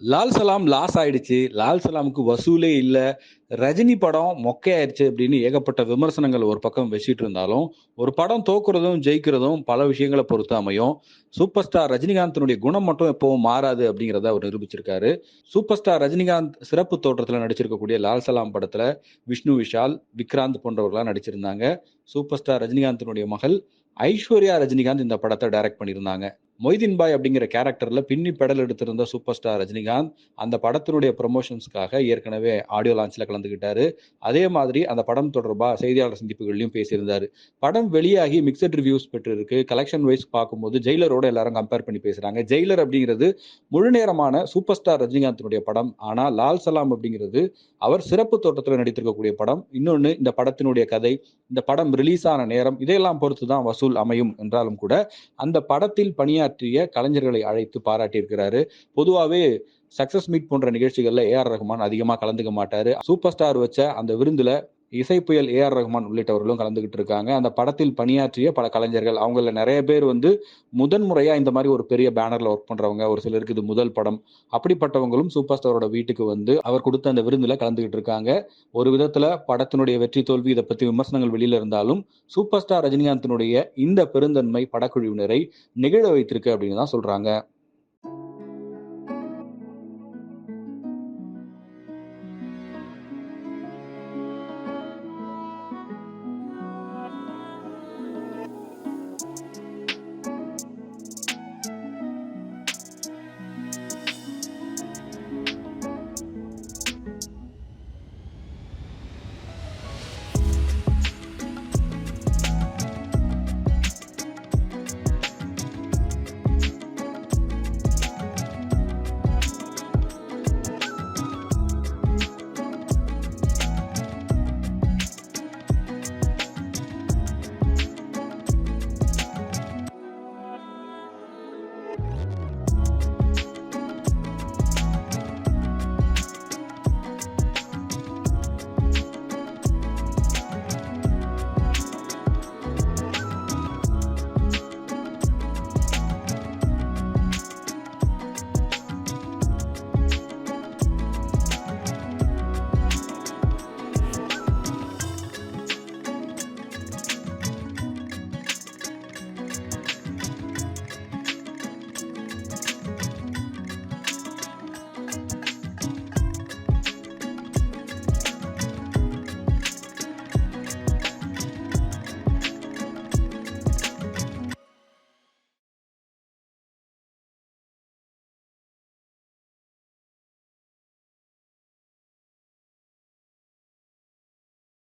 Lal Salaam loss ஆயிடுச்சு. லால் சலாமுக்கு வசூலே இல்லை. ரஜினி படம் மொக்கையாயிருச்சு அப்படின்னு ஏகப்பட்ட விமர்சனங்கள் ஒரு பக்கம் வச்சுட்டு இருந்தாலும் ஒரு படம் தோக்குறதும் ஜெயிக்கிறதும் பல விஷயங்களை பொறுத்து அமையும். சூப்பர் ஸ்டார் ரஜினிகாந்தினுடைய குணம் மட்டும் எப்பவும் மாறாது அப்படிங்கிறத அவர் நிரூபிச்சிருக்காரு. சூப்பர் ஸ்டார் ரஜினிகாந்த் சிறப்பு தோற்றத்தில் நடிச்சிருக்கக்கூடிய லால் சலாம் படத்துல விஷ்ணு விஷால் விக்ராந்த் போன்றவர்களாம் நடிச்சிருந்தாங்க. சூப்பர் ஸ்டார் ரஜினிகாந்தினுடைய மகள் ஐஸ்வர்யா ரஜினிகாந்த் இந்த படத்தை டைரக்ட் பண்ணியிருந்தாங்க. மொய்தீன் பாய் அப்படிங்கிற கேரக்டர்ல பின்னி பெடல் எடுத்திருந்த சூப்பர் ஸ்டார் ரஜினிகாந்த் அந்த படத்தினுடைய ப்ரொமோஷன்ஸ்க்காக ஏற்கனவே ஆடியோ லான்ச்ல கலந்துக்கிட்டாரு அதே மாதிரி அந்த படம் தொடர்பா செய்தியாளர் சந்திப்புகள்லையும் பேசியிருந்தாரு. படம் வெளியாகி மிக்சட் ரிவ்யூஸ் பெற்றிருக்கு. கலெக்ஷன் வைஸ் பார்க்கும்போது ஜெயிலரோட எல்லாரும் கம்பேர் பண்ணி பேசுறாங்க. ஜெயிலர் அப்படிங்கிறது முழு நேரமான சூப்பர் ஸ்டார் ரஜினிகாந்தினுடைய படம். ஆனா லால் சலாம் அப்படிங்கிறது அவர் சிறப்பு தோட்டத்தில் நடித்திருக்கக்கூடிய படம். இன்னொன்று இந்த படத்தினுடைய கதை இந்த படம் ரிலீஸ் ஆன நேரம் இதையெல்லாம் பொறுத்து தான் வசூல் அமையும் என்றாலும் கூட அந்த படத்தில் பணியாற்றிய கலைஞர்களை அழைத்து பாராட்டியிருக்கிறாரு. பொதுவாகவே சக்சஸ் மீட் போன்ற நிகழ்ச்சிகளில் ஏ ஆர் ரஹ்மான் அதிகமா கலந்துக்க மாட்டாரு. சூப்பர் ஸ்டார் வச்ச அந்த விருந்துல இசை புயல் ஏ ஆர் ரஹ்மான் உள்ளிட்டவர்களும் கலந்துகிட்டு இருக்காங்க அந்த படத்தில் பணியாற்றிய பல கலைஞர்கள் அவங்கள நிறைய பேர் வந்து முதன் முறையா இந்த மாதிரி ஒரு பெரிய பேனர்ல ஒர்க் பண்றவங்க ஒரு சிலருக்கு இது முதல் படம். அப்படிப்பட்டவங்களும் சூப்பர் ஸ்டாரோட வீட்டுக்கு வந்து அவர் கொடுத்த அந்த விருந்துல கலந்துகிட்டு இருக்காங்க ஒரு விதத்துல படத்தினுடைய வெற்றி தோல்வி இதை பத்தி விமர்சனங்கள் வெளியில இருந்தாலும் சூப்பர் ஸ்டார் ரஜினிகாந்தினுடைய இந்த பெருந்தன்மை படக்குழுவினரை நிகழ வைத்திருக்கு அப்படின்னு தான் சொல்றாங்க.